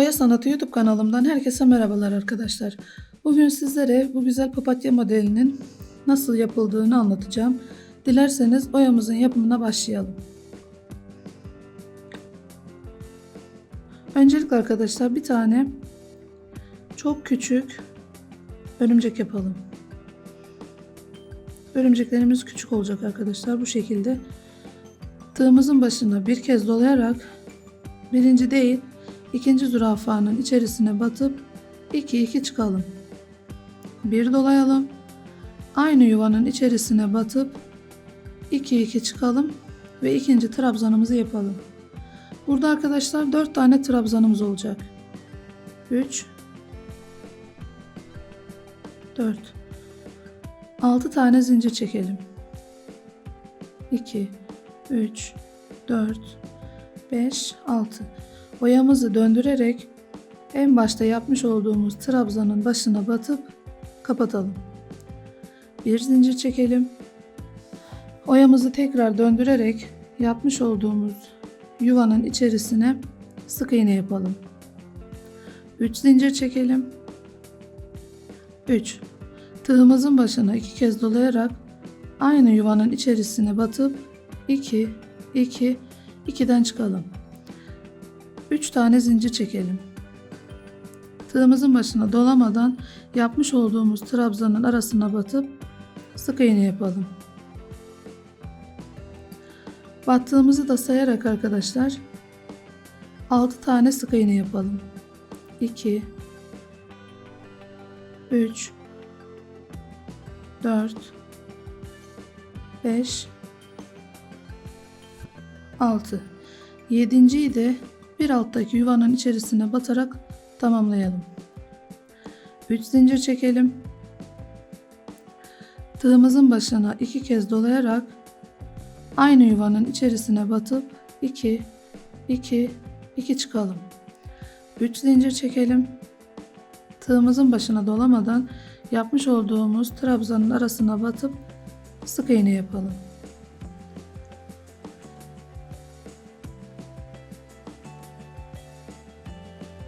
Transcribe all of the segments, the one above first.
Oya Sanatı YouTube kanalımdan herkese merhabalar arkadaşlar. Bugün sizlere bu güzel papatya modelinin nasıl yapıldığını anlatacağım. Dilerseniz oyamızın yapımına başlayalım. Öncelikle arkadaşlar bir tane çok küçük örümcek yapalım. Örümceklerimiz küçük olacak arkadaşlar bu şekilde. Tığımızın başına bir kez dolayarak birinci değil ikinci zürafanın içerisine batıp 2 2 çıkalım. Bir dolayalım. Aynı yuvanın içerisine batıp 2 2 çıkalım ve ikinci trabzanımızı yapalım. Burada arkadaşlar 4 tane trabzanımız olacak. 3 4 6 tane zincir çekelim. 2 3 4 5 6 Oyamızı döndürerek en başta yapmış olduğumuz trabzanın başına batıp kapatalım. Bir zincir çekelim. Oyamızı tekrar döndürerek yapmış olduğumuz yuvanın içerisine sık iğne yapalım. 3 zincir çekelim. 3. Tığımızın başına iki kez dolayarak aynı yuvanın içerisine batıp 2 2 2'den çıkalım. 3 tane zincir çekelim. Tığımızın başına dolamadan yapmış olduğumuz trabzanın arasına batıp sık iğne yapalım. Battığımızı da sayarak arkadaşlar 6 tane sık iğne yapalım. 2 3 4 5 6 Yedinciyi de bir alttaki yuvanın içerisine batarak tamamlayalım. 3 zincir çekelim. Tığımızın başına iki kez dolayarak aynı yuvanın içerisine batıp 2 2 2 çıkalım. 3 zincir çekelim. Tığımızın başına dolamadan yapmış olduğumuz trabzanın arasına batıp sık iğne yapalım.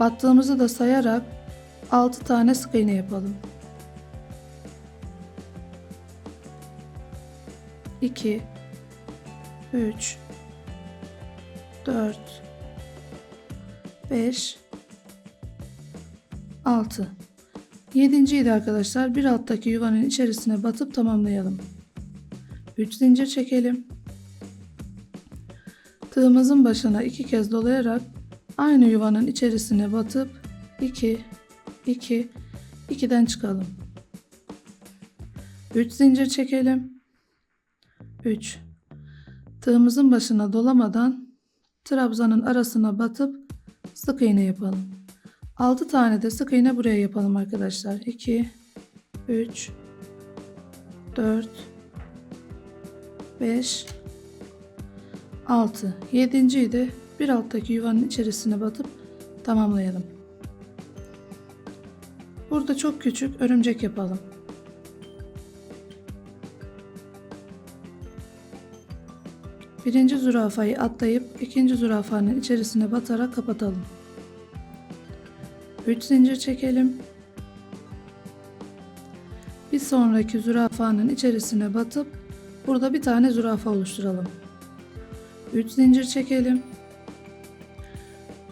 Battığımızı da sayarak 6 tane sık iğne yapalım. 2 3 4 5 6 Yedinciyi de arkadaşlar bir alttaki yuvanın içerisine batıp tamamlayalım. 3 zincir çekelim. Tığımızın başına iki kez dolayarak Aynı yuvanın içerisine batıp 2 2 2'den çıkalım. 3 zincir çekelim. 3 Tığımızın başına dolamadan trabzanın arasına batıp sık iğne yapalım. 6 tane de sık iğne buraya yapalım arkadaşlar. 2 3 4 5 6 7.yi de bir alttaki yuvanın içerisine batıp tamamlayalım. Burada çok küçük örümcek yapalım. Birinci zürafayı atlayıp ikinci zürafanın içerisine batarak kapatalım. 3 zincir çekelim. Bir sonraki zürafanın içerisine batıp burada bir tane zürafa oluşturalım. 3 zincir çekelim.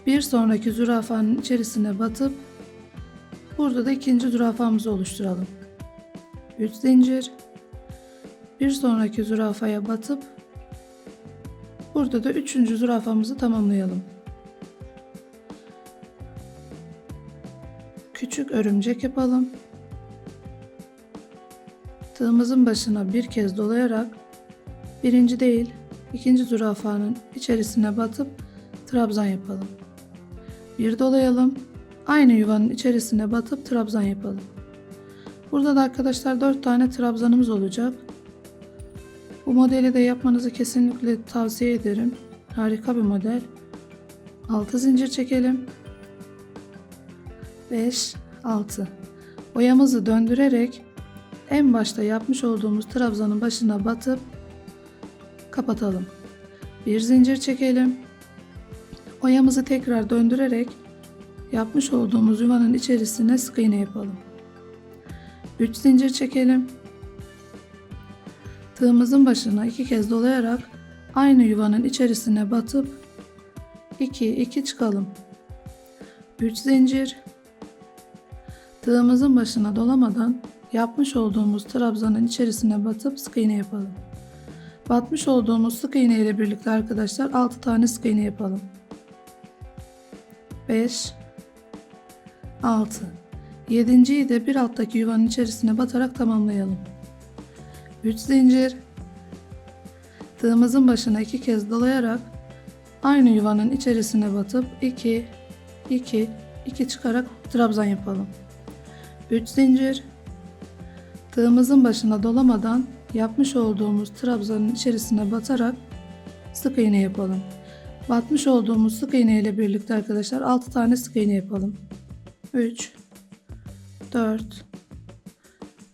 Bir sonraki zürafanın içerisine batıp burada da ikinci zürafamızı oluşturalım. 3 zincir. Bir sonraki zürafaya batıp burada da üçüncü zürafamızı tamamlayalım. Küçük örümcek yapalım. Tığımızın başına bir kez dolayarak birinci değil ikinci zürafanın içerisine batıp trabzan yapalım. Bir dolayalım. Aynı yuvanın içerisine batıp trabzan yapalım. Burada da arkadaşlar 4 tane trabzanımız olacak. Bu modeli de yapmanızı kesinlikle tavsiye ederim. Harika bir model. 6 zincir çekelim. 5 6 Oyamızı döndürerek en başta yapmış olduğumuz trabzanın başına batıp kapatalım. Bir zincir çekelim. Oyamızı tekrar döndürerek yapmış olduğumuz yuvanın içerisine sık iğne yapalım. 3 zincir çekelim. Tığımızın başına iki kez dolayarak aynı yuvanın içerisine batıp 2 2 çıkalım. 3 zincir. Tığımızın başına dolamadan yapmış olduğumuz trabzanın içerisine batıp sık iğne yapalım. Batmış olduğumuz sık iğne ile birlikte arkadaşlar 6 tane sık iğne yapalım. 5 6 7.yi de bir alttaki yuvanın içerisine batarak tamamlayalım. 3 zincir tığımızın başına iki kez dolayarak aynı yuvanın içerisine batıp 2 2 2 çıkarak trabzan yapalım. 3 zincir tığımızın başına dolamadan yapmış olduğumuz trabzanın içerisine batarak sık iğne yapalım. Batmış olduğumuz sık iğne ile birlikte arkadaşlar 6 tane sık iğne yapalım. 3 4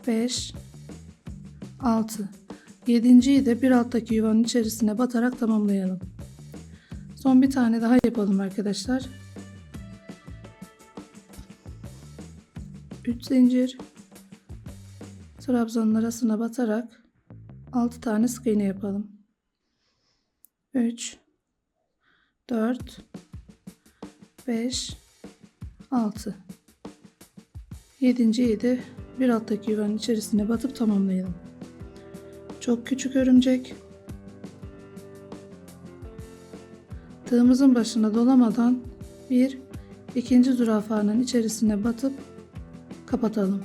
5 6 7.yi de bir alttaki yuvanın içerisine batarak tamamlayalım. Son bir tane daha yapalım arkadaşlar. 3 zincir trabzanın arasına batarak 6 tane sık iğne yapalım. 3 4 5 6 7.yi de bir alttaki yuvanın içerisine batıp tamamlayalım. Çok küçük örümcek. Tığımızın başına dolamadan bir ikinci zürafanın içerisine batıp kapatalım.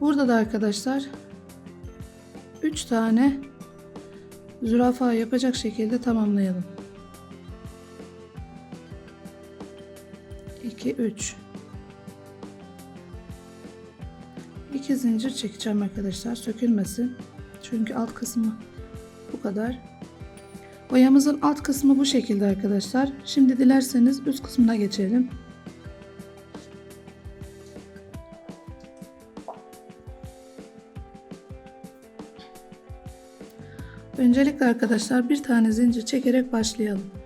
Burada da arkadaşlar 3 tane zürafa yapacak şekilde tamamlayalım. 2 3 2 zincir çekeceğim arkadaşlar sökülmesin. Çünkü alt kısmı bu kadar. Boyamızın alt kısmı bu şekilde arkadaşlar. Şimdi dilerseniz üst kısmına geçelim. Öncelikle arkadaşlar bir tane zincir çekerek başlayalım.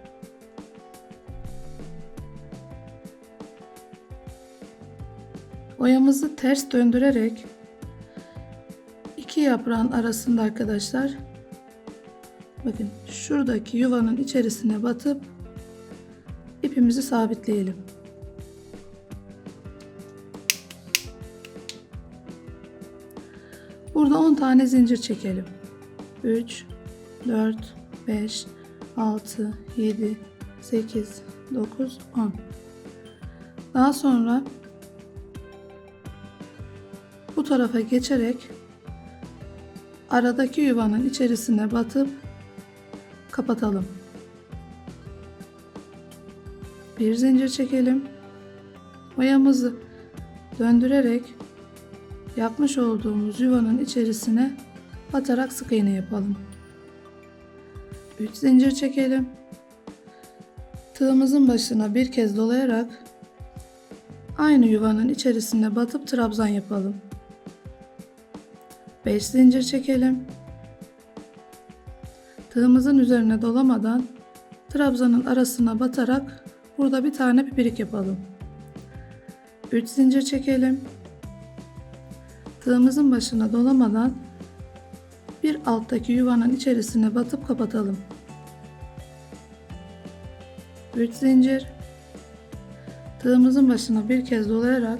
Oyamızı ters döndürerek iki yaprağın arasında arkadaşlar bakın şuradaki yuvanın içerisine batıp ipimizi sabitleyelim. Burada 10 tane zincir çekelim. 3 4 5 6 7 8 9 10 Daha sonra bu tarafa geçerek aradaki yuvanın içerisine batıp kapatalım. Bir zincir çekelim. Oyamızı döndürerek yapmış olduğumuz yuvanın içerisine batarak sık iğne yapalım. 3 zincir çekelim. Tığımızın başına bir kez dolayarak aynı yuvanın içerisine batıp trabzan yapalım. 5 zincir çekelim. Tığımızın üzerine dolamadan trabzanın arasına batarak burada bir tane pipirik yapalım. 3 zincir çekelim. Tığımızın başına dolamadan bir alttaki yuvanın içerisine batıp kapatalım. 3 zincir. Tığımızın başına bir kez dolayarak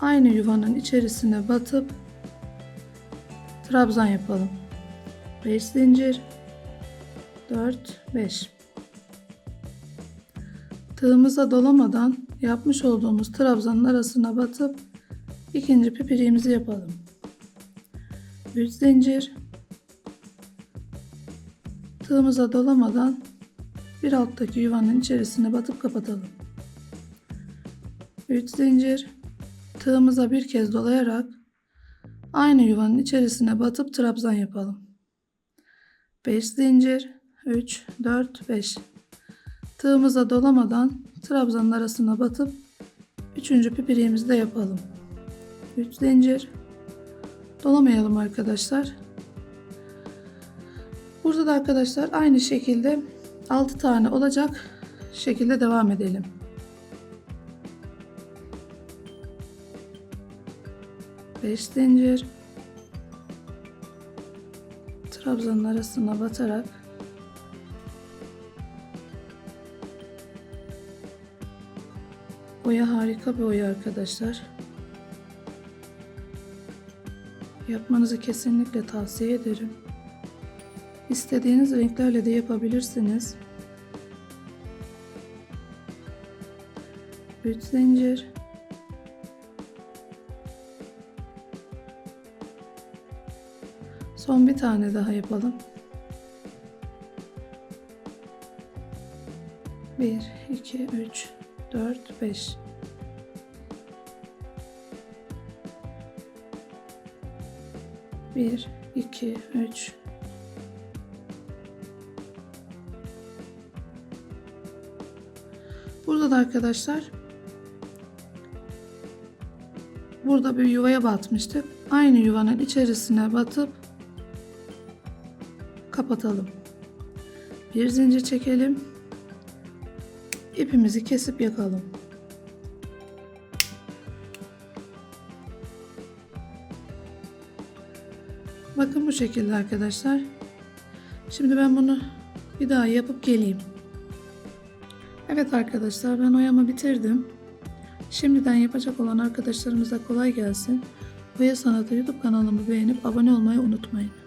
aynı yuvanın içerisine batıp trabzan yapalım. 5 zincir 4 5 Tığımıza dolamadan yapmış olduğumuz trabzanın arasına batıp ikinci pipiriğimizi yapalım. 3 zincir Tığımıza dolamadan bir alttaki yuvanın içerisine batıp kapatalım. 3 zincir Tığımıza bir kez dolayarak Aynı yuvanın içerisine batıp trabzan yapalım. 5 zincir 3 4 5 Tığımıza dolamadan trabzanın arasına batıp 3. pipiriğimizi de yapalım. 3 zincir dolamayalım arkadaşlar. Burada da arkadaşlar aynı şekilde 6 tane olacak şekilde devam edelim. 5 zincir trabzanın arasına batarak Oya harika bir oya arkadaşlar. Yapmanızı kesinlikle tavsiye ederim. İstediğiniz renklerle de yapabilirsiniz. 3 zincir Son bir tane daha yapalım. 1 2 3 4 5 1 2 3 Burada da arkadaşlar burada bir yuvaya batmıştık. Aynı yuvanın içerisine batıp kapatalım. Bir zincir çekelim. İpimizi kesip yakalım. Bakın bu şekilde arkadaşlar. Şimdi ben bunu bir daha yapıp geleyim. Evet arkadaşlar ben oyamı bitirdim. Şimdiden yapacak olan arkadaşlarımıza kolay gelsin. Oya Sanatı YouTube kanalımı beğenip abone olmayı unutmayın.